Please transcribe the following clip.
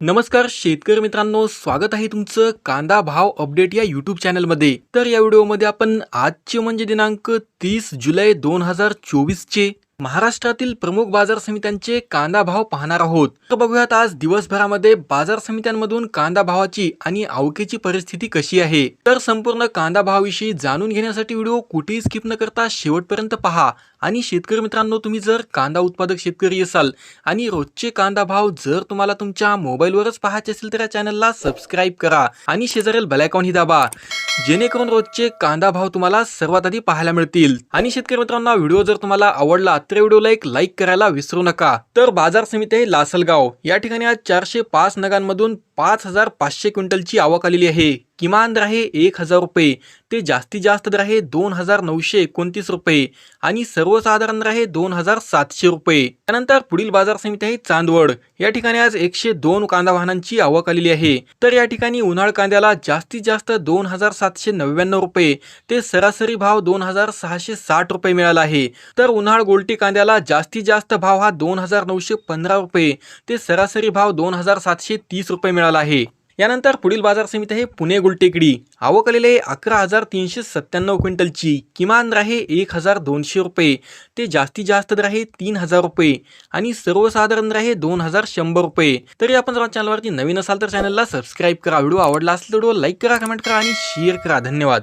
नमस्कार शेतकरी मित्रांनो स्वागत आहे तुमचं कांदा भाव अपडेट या युट्यूब चॅनलमध्ये तर या व्हिडिओमध्ये आपण आजचे म्हणजे दिनांक तीस जुलै दोन हजार चोवीसचे महाराष्ट्रातील प्रमुख बाजार समित्यांचे कांदा भाव पाहणार आहोत. तर बघूयात आज दिवसभरामध्ये बाजार समित्यांमधून कांदा भावाची आणि आवकेची परिस्थिती कशी आहे. तर संपूर्ण कांदा भावाविषयी जाणून घेण्यासाठी व्हिडिओ कुठेही स्किप न करता शेवटपर्यंत पहा. आणि शेतकरी मित्रांनो तुम्ही जर कांदा उत्पादक शेतकरी असाल आणि रोजचे कांदा भाव जर तुम्हाला तुमच्या मोबाईलवरच पाहायचे असेल तर या चॅनलला सबस्क्राईब करा आणि शेजारील बेलायकॉन ही दाबा. जेणेकरून रोजचे कांदा भाव तुम्हाला सर्वात आधी पाहायला मिळतील. आणि शेतकरी मित्रांनो व्हिडिओ जर तुम्हाला आवडला तर व्हिडिओला एक लाईक करायला विसरू नका. तर बाजार समिती आहे लासलगाव या ठिकाणी आज चारशे पाच नगांमधून पाच हजार पाचशे क्विंटलची आवक आलेली आहे. किमान दर आहे एक हजार रुपये. ते जास्तीत जास्त दर आहे दोन हजार नऊशे एकोणतीस रुपये आणि सर्वसाधारण दर आहे दोन हजार सातशे रुपये. त्यानंतर पुढील बाजार समिती आहे चांदवड. या ठिकाणी आज एकशे दोन कांदा वाहनांची आवक आलेली आहे. तर या ठिकाणी उन्हाळ कांद्याला जास्तीत जास्त दोन हजार सातशे नव्याण्णव रुपये. ते सरासरी भाव दोन हजार सहाशे साठ रुपये मिळाला आहे. तर उन्हाळ गोलटी कांद्याला जास्तीत जास्त भाव हा दोन हजार नऊशे पंधरा रुपये. ते सरासरी भाव दोन हजार सातशे तीस रुपये मिळाला आहे. यानंतर पुढील बाजार समिती आहे पुणे गुलटेकडी. आवक आलेले आहे अकरा हजार तीनशे सत्त्याण्णव क्विंटलची. किमान दर आहे एक हजार दोनशे रुपये. ते जास्तीत जास्त दर आहे तीन हजार रुपये. आणि सर्वसाधारण दर आहे दोन हजार शंभर रुपये. तरी आपण जर चॅनलवरती नवीन असाल तर चॅनलला सबस्क्राईब करा. व्हिडिओ आवडला असेल तर व्हिडिओ लाईक करा कमेंट करा आणि शेअर करा. धन्यवाद.